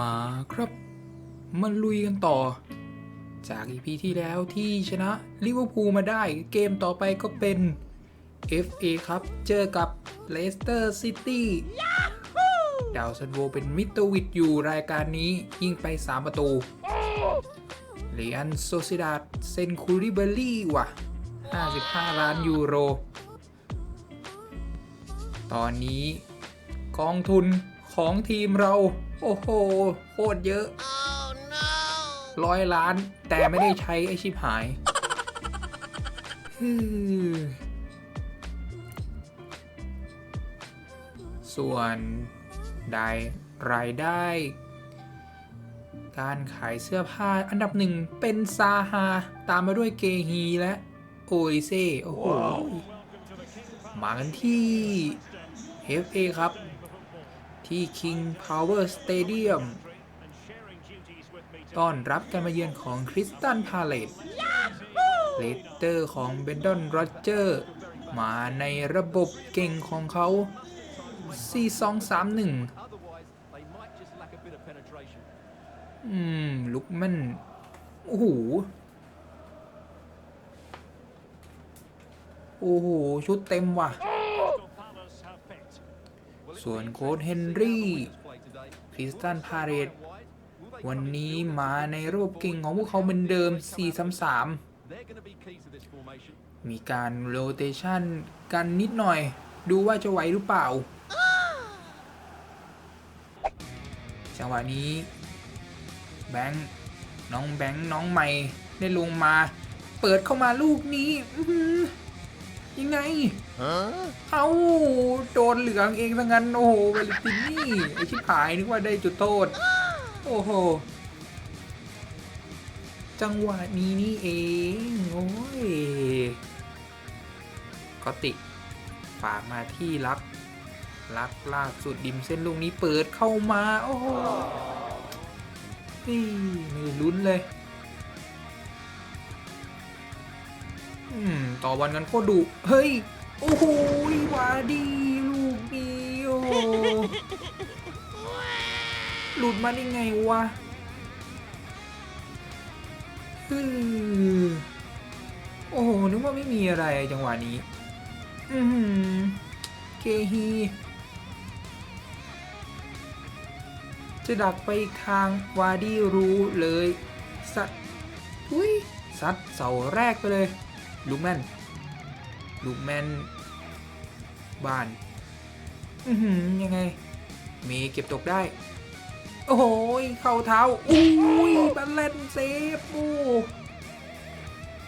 มาครับ มาลุยกันต่อ จากอีพีที่แล้วที่ชนะลิเวอร์พูลมาได้เกมต่อไปก็เป็น FA ครับ เจอกับเลสเตอร์ซิตี้ดาวซันโวเป็นมิดเตอร์วิดอยู่รายการนี้ยิงไป 3 ประตูเลียนโซซิดาดเซนคูริเบอรี่ว่ะ 55 ล้านยูโร ตอนนี้กองทุนของทีมเรา โอ้โห โคตรเยอะร้อยล้าน แต่ไม่ได้ใช้ไอชิบหายฮึ่มส่วนได้รายได้ การขายเสื้อผ้าอันดับหนึ่งเป็นซาฮา ตามมาด้วยเกฮีและโอริเซ่โอ้โหมากันที่ FA ครับ ที่ King Power Stadium ต้อนรับการมาเยือนของคริสตันพาเลตเลสเตอร์ของเบนดอนโรเจอร์มาในระบบเก่งของเขา 4-2-3-1 อืม ลุกมัน โอ้โห โอ้โห ชุดเต็มว่ะ ส่วนโค้ดเฮนรี่คริสตันพาเรตวันนี้มาในระบบเก่งของพวกเขาเหมือนเดิม 4-3-3 มีการโรเตชันกันนิดหน่อย ดูว่าจะไหวหรือเปล่า จังหวะนี้ แบงค์น้องแบงค์น้องใหม่ได้ลงมา เปิดเข้ามาลูกนี้ ยังไง เอาโดนเหลืองเองซะงั้น โอ้โหเวลิตินี่ไอชิบหายนึกว่าได้จุดโทษ โอ้โห จังหวะนี้นี่เอง โอ้ยก็ติฝากมาที่รักรักลากสุดดิมเส้นลูกนี้เปิดเข้ามา โอ้โหนี่ไม่ลุ้นเลย ต่อบอลกันโคตรดุเฮ้ย โอ้โหวาดีลูกนี้โอหลุดมาได้ไงวะฮึ่มโอ้โห นึกว่าไม่มีอะไรจังหวะนี้ อือหือเกฮีจะดักไปอีกทางวาดีรู้เลย สัตอุ้ยซัดเสาแรกไปเลย ลูกแมนลูกแมนบ้านอือหือยังไงมย์เก็บตกได้ โอ้โหเข้าเท้าอุ้ยบัลเลนเซฟโอ้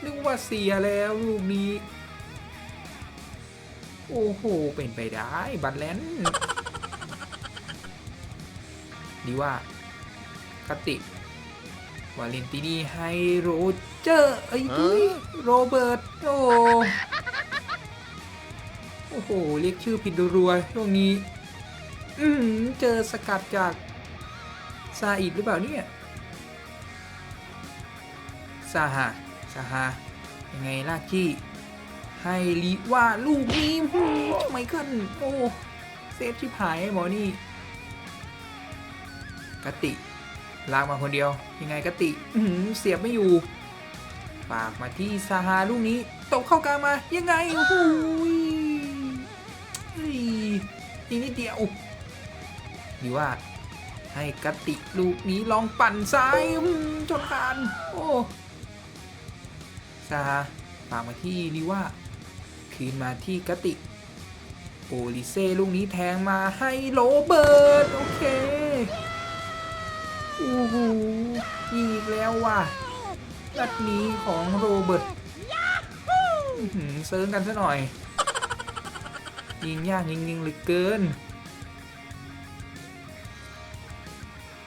นึกว่าเสียแล้วลูกนี้ โอ้โห เป็นไปได้บัตแลนดีว่ากติ วาเลนตินีให้โร เจอร์เอ้ยเฮ้ยโรเบิร์ตโอ้โอ้โห เรียกชื่อผิดรัวๆช่วงนี้ อือหือเจอสกัดจากซาอิดหรือเปล่าเนี่ยซาฮาซาฮายังไงลากจี้ให้ลีว่าลูกนี้หืมไมเคิลโอ้ เซฟชิบหายไอ้หมอนี่ กติ ลากมาคนเดียว ยังไงกติอื้อหือเสียบไม่อยู่ ฝากมาที่ซาฮาลูกนี้ตกเข้ากลางมา ยังไงโอ้โหยเฮ้ยอีกนิดเดียวดีว่าให้กติลูกนี้ลองปั่นซ้ายอื้อหือชนคานโอ้ซาฮาฝากมาที่ลิว่าคืนมาที่กติโอลิเซ่ลูกนี้แทงมาให้โรเบิร์ต โอเค โอ้โหอีกแล้วว่ะ นัดนี้ของโรเบิร์ตเซิร์งกันซะหน่อย ยิงยากยิงยิงเหลือเกิน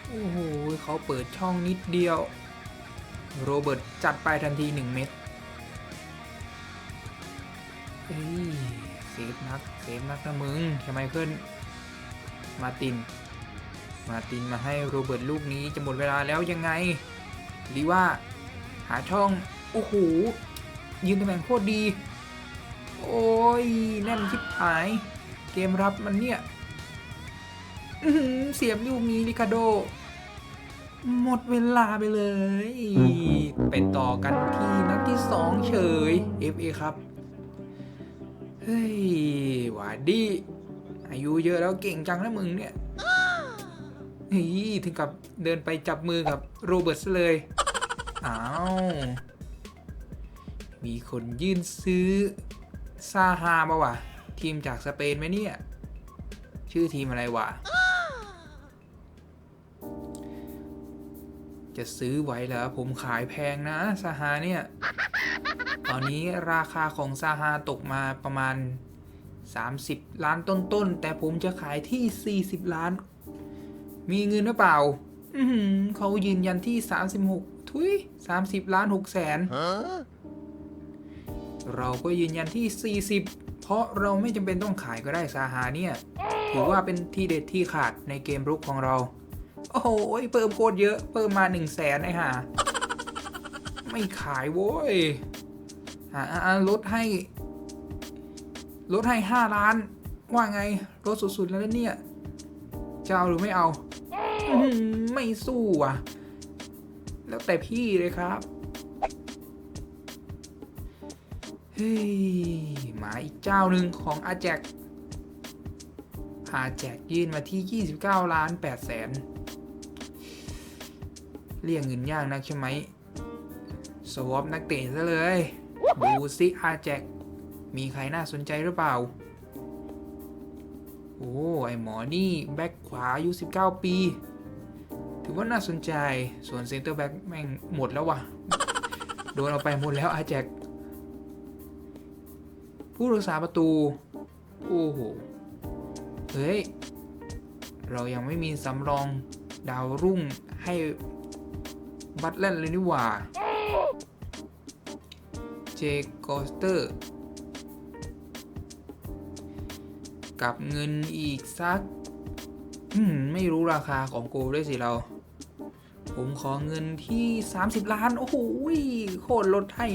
โอ้โหเขาเปิดช่องนิดเดียว โรเบิร์ตจัดไปทันทีหนึ่งเม็ดเอ้ยเซฟนักเซฟนักนะมึงทำไมเพื่อนมาติน มาตินมาให้โรเบิร์ตลูกนี้จะหมดเวลาแล้วยังไงหรีว่า หาช่องโอ้โหยืนตำแหน่งโคตรดี โอ้ยแน่นชิบหาย เกมรับมันเนี่ยเสียบลูกนี้ลิคาโด หมดเวลาไปเลย ไปต่อกันที่นัดที่สองเฉย FA ครับ เฮ้ยหวาดี อายุเยอะแล้วเก่งจังนะมึงเนี่ยเฮ้ยถึงกับเดินไปจับมือกับโรเบิร์ตเลย อ้าว มีคนยื่นซื้อ ซาฮามาว่ะ ทีมจากสเปนไหมเนี่ย ชื่อทีมอะไรวะ จะซื้อไหวเหรอผมขายแพงนะซาฮาเนี่ย ตอนนี้ราคาของซาฮาตกมาประมาณ 30 ล้านต้นๆ แต่ผมจะขายที่ 40 ล้าน มีเงินหรือเปล่าเขายืนยันที่ 36 ทุย30ล้าน6แสนเราก็ยืนยันที่ 40 เพราะเราไม่จำเป็นต้องขายก็ได้ซาฮาเนี่ย ถือว่าเป็นที่เด็ดที่ขาดในเกมรุกของเรา โอ้โหเพิ่มโคตรเยอะเพิ่มมา 1 0 0 0 0แสนไอ้ห่าไม่ขายโว้ยอ่าอ่าลดให้ ลดให้ 5 ล้าน ว่าไงลดสุดๆแล้วนะเนี่ย จะเอาหรือไม่เอาอื้อหือไม่สู้อะ แล้วแต่พี่เลยครับเฮ้ยหมาอีกเจ้าหนึ่งของอาแจกอาแจกยื่นมาที่ 29 ล้าน8แสนเรียกเงินยากนักใช่ไหมสวอปนักเตะซะเลย ดูซิอาแจกมีใครน่าสนใจหรือเปล่า โอ้ ไอหมอนี่ แบ็คขวาอายุ19 ปี ถือว่าน่าสนใจ ส่วนเซนเตอร์แบ็คแม่งหมดแล้วว่ะ โดนเอาไปหมดแล้วอาแจกผู้รักษาประตู โอ้โห เฮ้ย เรายังไม่มีสำรองดาวรุ่งให้บัตแลนเลยนี่หว่า เจโกสเตอร์ กับเงินอีกสัก ไม่รู้ราคาของโกด้วยสิเรา ผมขอเงินที่ 30 ล้าน โอ้โหโคตรลดให้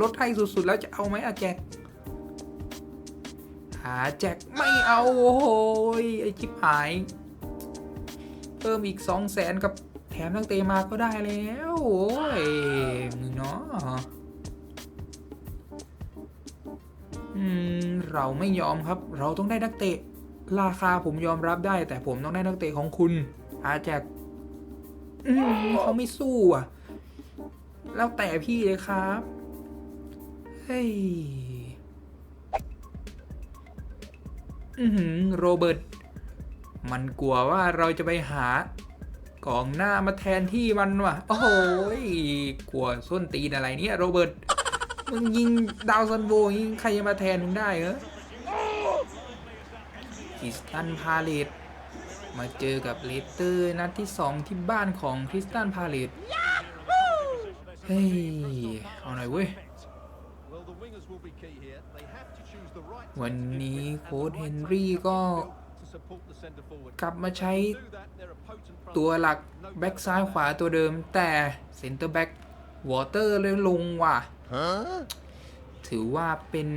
ลดให้สุด ๆ แล้วจะเอาไหมอะแจ็คหาแจ็คไม่เอาโอ้โหยไอจิบหาย เพิ่มอีกสองแสนกับแถมนักเตะมาก็ได้แล้วโอ้ยมึงเนาะอืมเราไม่ยอมครับ เราต้องได้นักเตะ ราคาผมยอมรับได้ แต่ผมต้องได้นักเตะของคุณอาแจ็ค อืมเขาไม่สู้อะ แล้วแต่พี่เลยครับ เฮ้ย อือหือโรเบิร์ต มันกลัวว่าเราจะไปหากองหน้ามาแทนที่มันว่ะ โอ้โหกลัวส้นตีนอะไรเนี่ยโรเบิร์ต มึงยิงดาวซันโวยิงใครจะมาแทนมึงได้เหรอคิสตันพาเลต มาเจอกับเลสเตอร์นัดที่ 2 ที่บ้านของคริสตันพาเลตเฮ้ย เอาหน่อยเว้ย Well, the wingers will be key here. They have to choose the right วัน tactics นี้ and โค้ช the เฮ right นรี่ก็ to support the centre forward. กลับมาใช้ To do that, they're a potent ตัว front หลัก line. No แบ็ก doubt ซ้าย about ขวาตัวเดิมแต่เซนเตอร์แบ็กวอเตอร์เลยลงว่ะ ถือว่าเป็น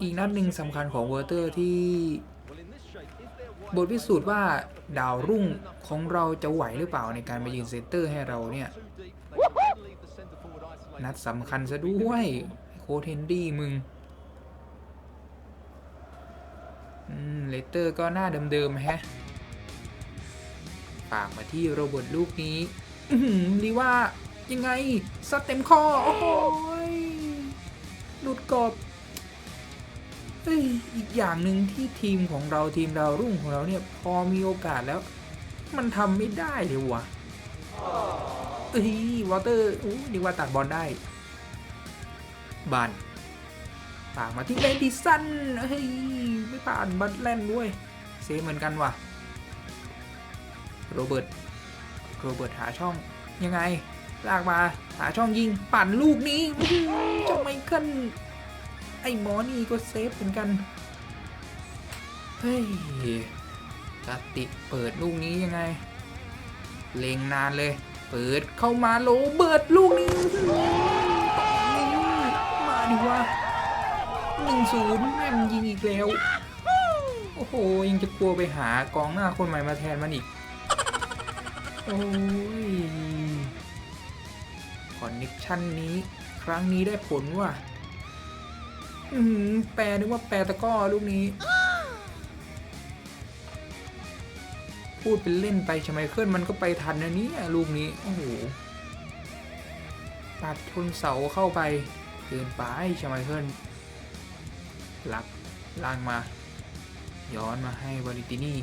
อีกนัดหนึ่งสำคัญของวอเตอร์ที่ บทพิสูจน์ว่าดาวรุ่งของเราจะไหวหรือเปล่าในการมายืนเซนเตอร์ให้เราเนี่ย นัดสำคัญซะด้วยโคเฮนรี่มึงอืมเลเตอร์ก็หน้าเดิมๆแฮะฝากมาที่โรบิร์ตลูกนี้อื้อหือรีว่ายังไงซัดเต็มคอ โอ้โหยหลุดกรอบ อีกอย่างหนึ่งที่ทีมของเราทีมดาวรุ่งของเราเนี่ยพอมีโอกาสแล้ว มันทำไม่ได้เลยวะเอ้ยวอเตอร์อู้ดีว่าตัดบอลได้บันฝากมาที่เมดิสันเฮ้ยไม่ผ่านบัตแลนด้วยเซฟเหมือนกันว่ะโรเบิร์ตโรเบิร์ตหาช่องยังไงลากมาหาช่องยิงปั่นลูกนี้อื้อหือเจะไม่ขึ้น ไอ้หมอนี่ก็เซฟเหมือนกัน เฮ้ยกติเปิดลูกนี้ยังไง เลงนานเลย เปิดเข้ามาโรเบิร์ตลูกนี้อื้อหือมาดิว่าหนึ่งศูนย์แม่มยิงอีกแล้ว โอ้โห ยังจะกลัวไปหากองหน้าคนใหม่มาแทนมันอีก โอ้ยคอนเน็ชันนี้ ครั้งนี้ได้ผลว่ะ แปลนึกว่าแปลตะก้อลูกนี้ พูดเป็นเล่นไปชไมเคิลมันก็ไปทันนะเนี่ยลูกนี้ โอ้โหปัดชนเสาเข้าไปเกินไปชไมเคิลลักล่างมา ย้อนมาให้วาลิตินี่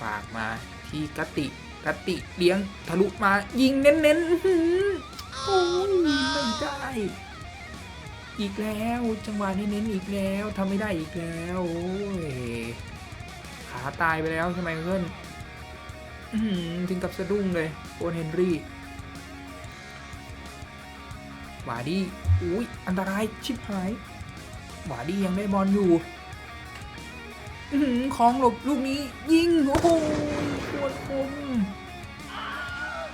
ฝากมาที่กติกติเลี้ยงทะลุมายิงเน้นๆอื้อหือโอ้ยไม่ได้ อีกแล้ว จังหวะนี้เน้นอีกแล้วทำไม่ได้อีกแล้วโอ้ยขาตายไปแล้วใช่ไหมเพื่อนถึงกับสะดุ้งเลยโอนเฮนรี่หวาดี้อุ้ยอันตรายชิบหายหวาดี้ยังได้บอลอยู่ของหลบลูกนี้ยิงโอ้โหปวดคม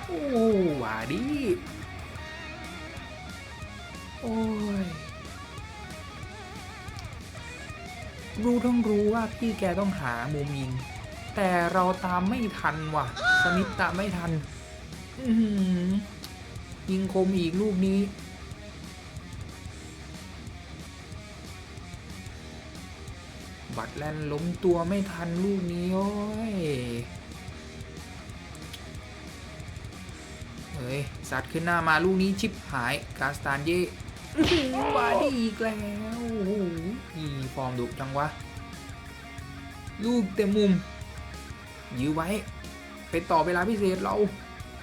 โอ้หวาดี้โอ้ย รู้ต้องรู้ว่าพี่แกต้องหามุมยิงแต่เราตามไม่ทันว่ะ สมิธตามไม่ทัน อืยิงคมอีกลูกนี้ บัตรแลนล้มตัวไม่ทันลูกนี้โอ้ยเฮ้ยสัตว์ขึ้นหน้ามาลูกนี้ชิบหาย กาสตานเย่ บาดีอีกแล้วโอ้โหอีฟอร์มดุจังวะ ลูกเต็มมุม ยื้อไว้ ไปต่อเวลาพิเศษเรา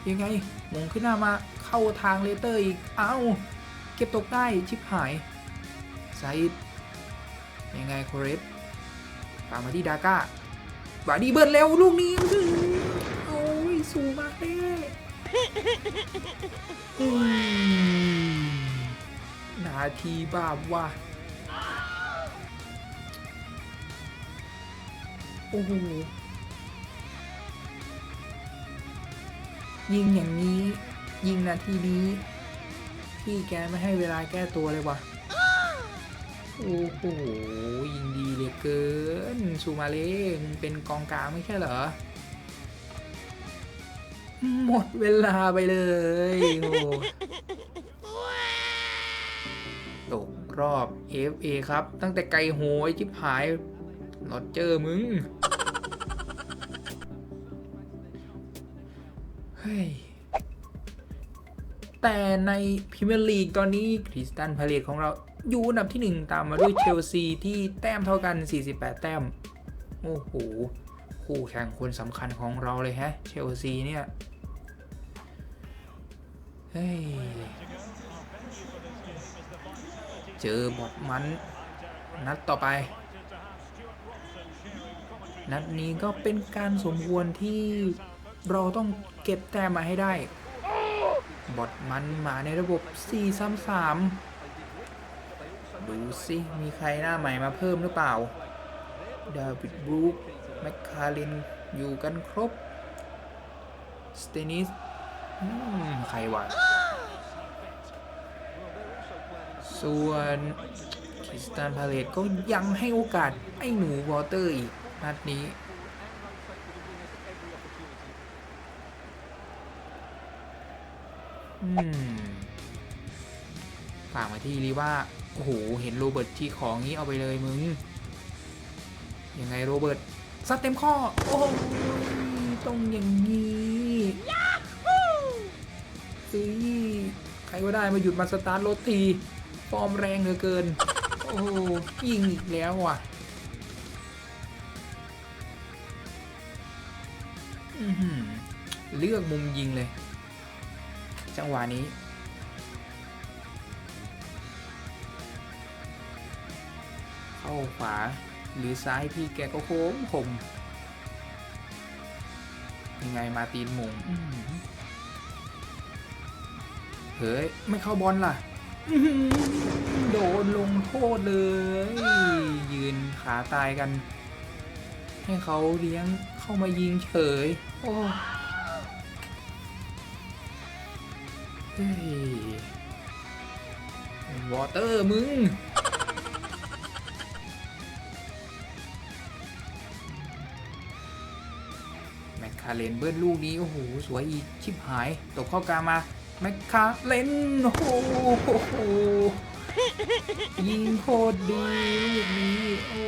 ยังไงมงขึ้นหน้ามาเข้าทางเลเตอร์อีก เอ้า เก็บตกได้ชิบหายไซด์ยังไงโคเรสตามมาที่ดาก้าบาดีเบิร์ดเร็วลูกนี้โอ้ย สูงมากเลย นาทีบาปว่ะโอ้โห ยิงอย่างนี้ ยิงนาทีนี้ พี่แกไม่ให้เวลาแก้ตัวเลยวะโอ้โห ยิงดีเหลือเกิน ซูมาเล่มเป็นกองกลางไม่ใช่เหรอ หมดเวลาไปเลยโอ้ รอบ FA ครับ ตั้งแต่ไกลโหยชิบหายลอดเจอมึง เฮ้ย แต่ในพรีเมียร์ลีกตอนนี้คริสตันพาเลตของเราอยู่อันดับที่ 1 ตามมาด้วยเชลซีที่แต้มเท่ากัน 48 แต้ม โอ้โห คู่แข่งคนสำคัญของเราเลยฮะ เชลซีเนี่ย เฮ้ย เจอบอดมันนัดต่อไป นัดนี้ก็เป็นการสมควรที่เราต้องเก็บแต้มมาให้ได้ บอดมันมาในระบบ 4-3-3 ดูสิ มีใครหน้าใหม่มาเพิ่มหรือเปล่า ดาวิดบรูคแมคคาริน อยู่กันครบ สเตนิสใครวะ ส่วนคริสตันพาเลตก็ยังให้โอกาสไอ้หนูวอเตอร์อีกนัดนี้ฝากมาที่รีว่า โอ้โห เห็นโรเบิร์ตที่ของนี้เอาไปเลยมึง ยังไงโรเบิร์ตซัดเต็มข้อ โอ้ยต้องอย่างนี้เฮ้ยใครก็ได้มาหยุดมาสตาร์ทรถที อร์มแรงเหลือเกิน โอ้ยิงอีกแล้วว่ะเลือกมุมยิงเลย จังหวะนี้ เข้าขวาหรือซ้ายพี่แกก็โค้งคมยังไงมาตีนหมงเฮ้ย ไม่เข้าบอลล่ะ โดนลงโทษเลย ยืนขาตายกัน ให้เขาเลี้ยงเข้ามายิงเฉย โอ้เฮ้ยวอเตอร์มึง แมคคาเลนเบิ้ลลูกนี้ โอ้โห สวยอีชิบหาย ตกเข้ากลางมา แมคคาเลนโอ้โหยิงโคตรดีลูกนี้โอ้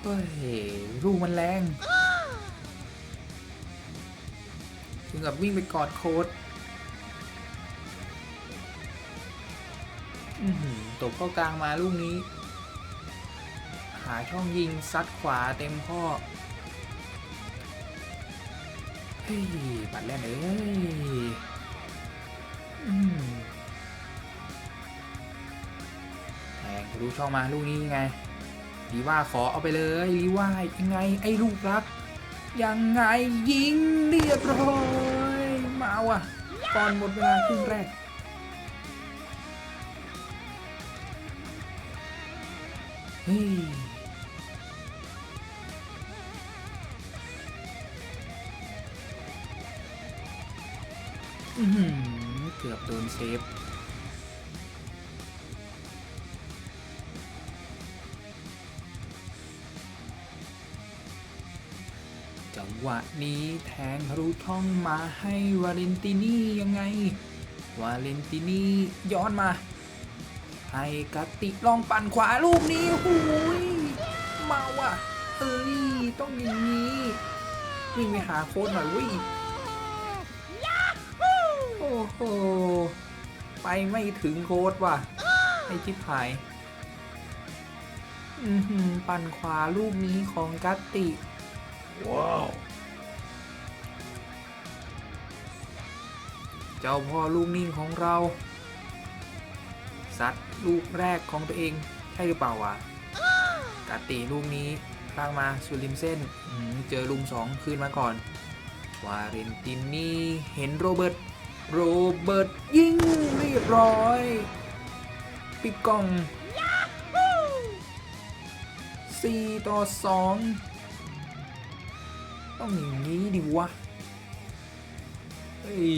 เฮ้ยลูกมันแรงถึงกับวิ่งไปกอดโค้ดตบเข้ากลางมาลูกนี้ หาช่องยิงซัดขวาเต็มข้อ ปัดแล่นเอ้ยแทงทะลุช่องมาลูกนี้ไงลีว่าขอเอาไปเลยลีว่ายังไง ไอ้ลูกรัก ยังไงยิงเรียบร้อยมาว่ะก่อนหมดเวลาครึ่งแรกเฮ้ย เกือบโดนเซฟจังหวะนี้แทงทะลุช่องมาให้วาเลนตินี่ยังไง วาเลนตินี่ย้อนมา ให้กติลองปั่นขวาลูกนี้หูยมาว่ะเอ้ยต้องอย่างนี้วิ่งไปหาโค้ดหน่อยวิโอ้ โห ไปไม่ถึงโค้ดว่ะไอชิบหาย อือหือปั่นขวาลูกนี้ของกัตติ Wow. เจ้าพ่อลูกนิ่งของเรา ซัดลูกแรกของตัวเอง ใช่หรือเปล่าวะกาติลูกนี้ลากมาสุดริมเส้นอื้อหือเจอลุมสองคืนมาก่อนวาเรนตินนี่ เห็นโรเบิร์ต โรเบิร์ตยิงเรียบร้อย ปิดกล่อง4ต่อ2ต้องอย่างนี้ดิวะเฮ้ย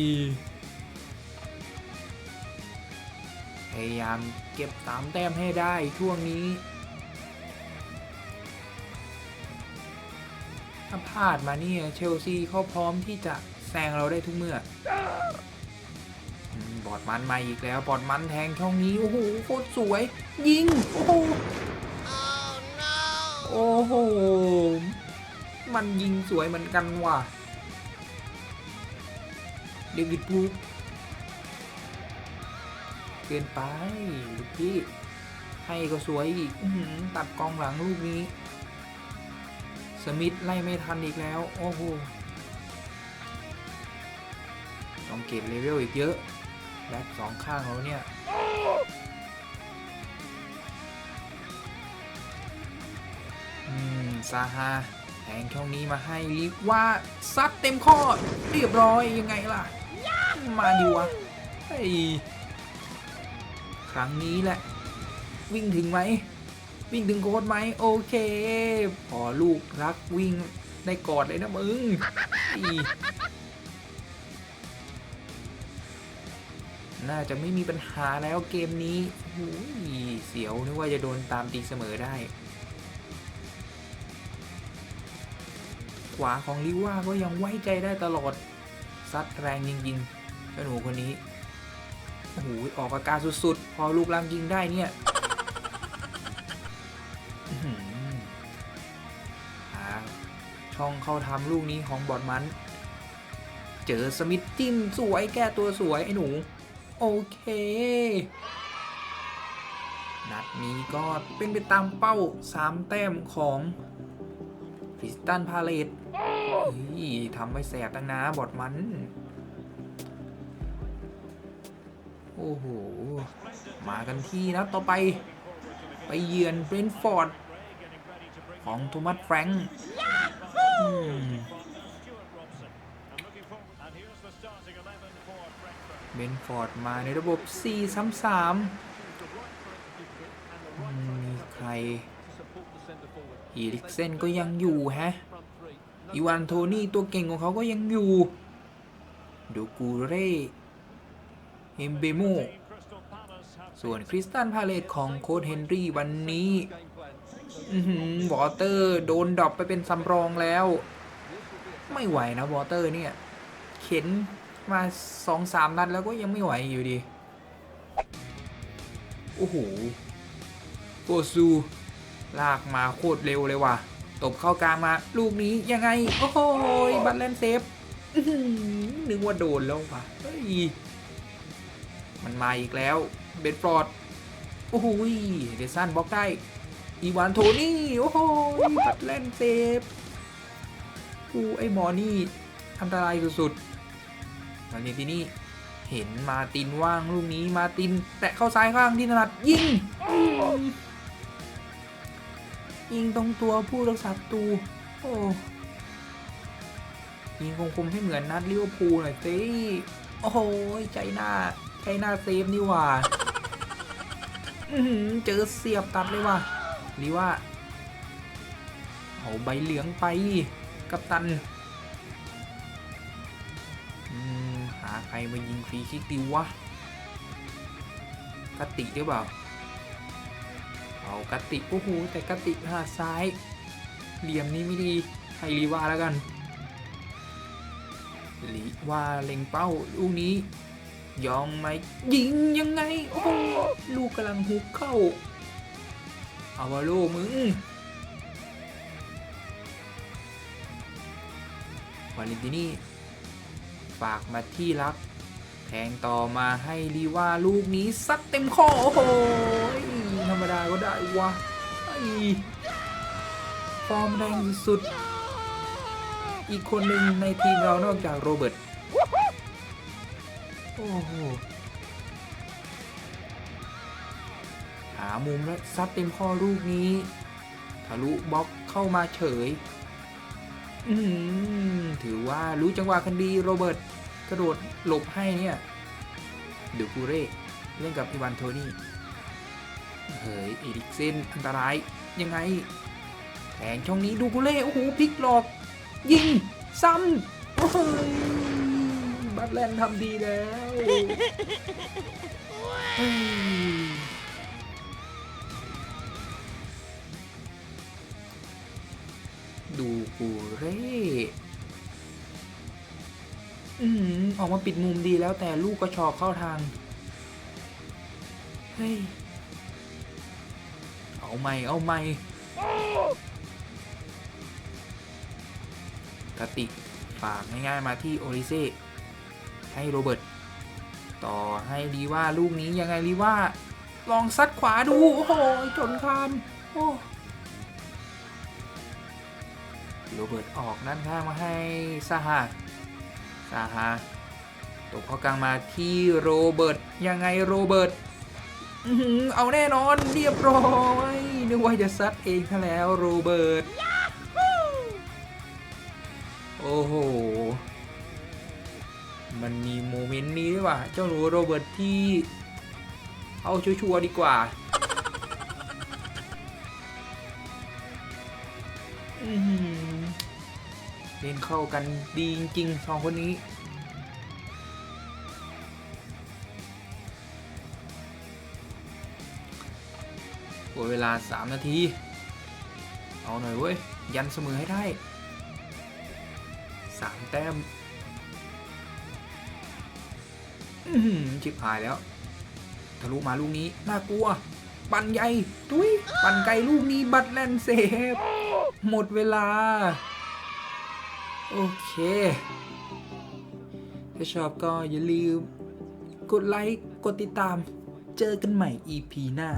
พยายามเก็บสามแต้มให้ได้ช่วงนี้ ถ้าพลาดมาเนี่ยเชลซีเขาพร้อมที่จะแซงเราได้ทุกเมื่อ บอดมันมาอีกแล้วบอดมันแทงช่องนี้โอ้โหโคตรสวย ยิงโอ้โหโอ้โหมันยิงสวยเหมือนกันว่ะเดวิดบรูเกินไปลูกพี่ให้ก็สวยอีกตัดกองหลังลูกนี้ สมิธไล่ไม่ทันอีกแล้ว โอ้โหต้องเก็บเลเวลอีกเยอะ แบ็คสองข้างเราเนี่ย อืมซาฮาแทงช่องนี้มาให้ลิว่าซัดเต็มข้อเรียบร้อยยังไงล่ะ มาดิวะเฮ้ครั้งนี้แหละ วิ่งถึงไหม วิ่งถึงโค้ดไหมโอเค พอลูกรักวิ่งได้กอดเลยนะมึง น่าจะไม่มีปัญหาแล้วเกมนี้หูยเสียวนึกว่าจะโดนตามตีเสมอได้ ขวาของลิว่าก็ยังไว้ใจได้ตลอด ซัดแรงจริงๆเจ้าหนูคนนี้โอ้โหออกอาการสุดๆ พอลูกลังยิงได้เนี่ยช่องเข้าทำลูกนี้ของบอดมัน เจอสมิธจิ้มสวยแก้ตัวสวยไอ้หนู โอเค นัดนี้ก็เป็นไปตามเป้า 3 แต้มของคริสตันพาเลตทำไว้แสบตั้งนะบอดมัน โอ้โห มากันที่นะต่อไป ไปเยือนเบรนฟอร์ด ของโทมัสแฟรงค์อืมเบนฟอร์ดมาในระบบ 4 3 3 มีใคร อีริกเซนก็ยังอยู่ฮะ อีวานโทนี่ตัวเก่งของเขาก็ยังอยู่ ดูกูเร่เฮมเบโมส่วนคริสตันพาเลตของโค้ดเฮนรี่วันนี้ Game plan. อือหือวอเตอร์โดนดรอปไปเป็นสำรองแล้ว ไม่ไหวนะวอเตอร์เนี่ย เข็น มาสองสามนัดแล้วก็ยังไม่ไหวอยู่ดี โอ้โหโกซูลากมาโคตรเร็วเลยว่ะ ตบเข้ากลางมาลูกนี้ยังไง โอ้โหบัตแลนเซฟอื้อหือนึกว่าโดนแล้วว่ะเฮ้ยมันมาอีกแล้ว เบนฟอร์ดโอ้โหเดซันบล็อกได้ อีวานโทนี่ โอ้โหบัตแลนเซฟอู้ไอหมอนี่อันตรายสุดๆ มาเนตินี่เห็นมาตินว่างลูกนี้มาติน แตะเข้าซ้ายข้างที่ถนัดยิงยิงตรงตัวผู้รักษาตูโอ้ยิงคงคมให้เหมือนนัดลิเวอร์พูลหน่อยสิโอ้โหใจหน้าใจหน้าเซฟนี่ว่าเจอเสียบตัดเลยว่ะหรือว่าเอาใบเหลืองไป กัปตัน ใครมายิงฟรีคิกดีวะกติหรือเปล่า เอากติโอ้โหแต่กติหาซ้าย เหลี่ยมนี้ไม่ดีให้ลีว่าแล้วกันลีว่าเล็งเป้าลูกนี้ยองไหมยิงยังไง โอ้โหลูกกำลังฮุกเข้า เอาวาโลมึงวาเลนตินี่ ฝากมาที่รัก แทงต่อมาให้ลีว่าลูกนี้ซัดเต็มข้อ โอ้โห ธรรมดาก็ได้วะไอฟอร์มแรงสุด อีกคนหนึ่งในทีมเรานอกจากโรเบิร์ต โอ้โห หามุมแล้วซัดเต็มข้อลูกนี้ ทะลุบล็อกเข้ามาเฉย ถือว่ารู้จังหวะกันดีโรเบิร์ตกระโดดหลบให้เนี่ยเดูกูเร่เล่นกับอีวานโทนี่เฮ้ยเอริกเซนอันตรายยังไงแทงช่องนี้ดูกูเล่โอ้โหพลิกหลอก ยิง ซ้ำโอ้ยบัตแลนทำดีแล้ว ดูกูเร่อืมออกมาปิดมุมดีแล้วแต่ลูกก็ชอกเข้าทาง เฮ้ย เอาใหม่เอาใหม่กติกฝากง่ายๆมาที่โอริเซให้โรเบิร์ตต่อให้ลีว่าลูกนี้ยังไงลีว่า ลองซัดขวาดู โอ้โห จนคานโอ้ โรเบิร์ตออกด้านข้างมาให้ซาฮาซาฮาตกเข้ากลางมาที่โรเบิร์ตยังไงโรเบิร์ตเอาแน่นอนเรียบร้อยนึกว่าจะซัดเองซะแล้วโรเบิร์ตโอ้โห มันมีโมเมนต์นี้ด้วยว่ะเจ้าหนูโรเบิร์ตที่ เอาชัวร์ๆดีกว่าอื เล่นเข้ากันดีจริงๆสองคนนี้โอ้ยเวลา 3 นาที เอาหน่อยเว้ย ยันเสมอให้ได้ 3 แต้มอื้อหือชิบหายแล้ว ทะลุมาลูกนี้ น่ากลัว ปั่นใหญ่ ทุย ปั่นไกลลูกนี้ บัตรแลนเซฟ หมดเวลา โอเค ถ้าชอบก็อย่าลืม กดไลค์ กดติดตาม เจอกันใหม่ EP หน้า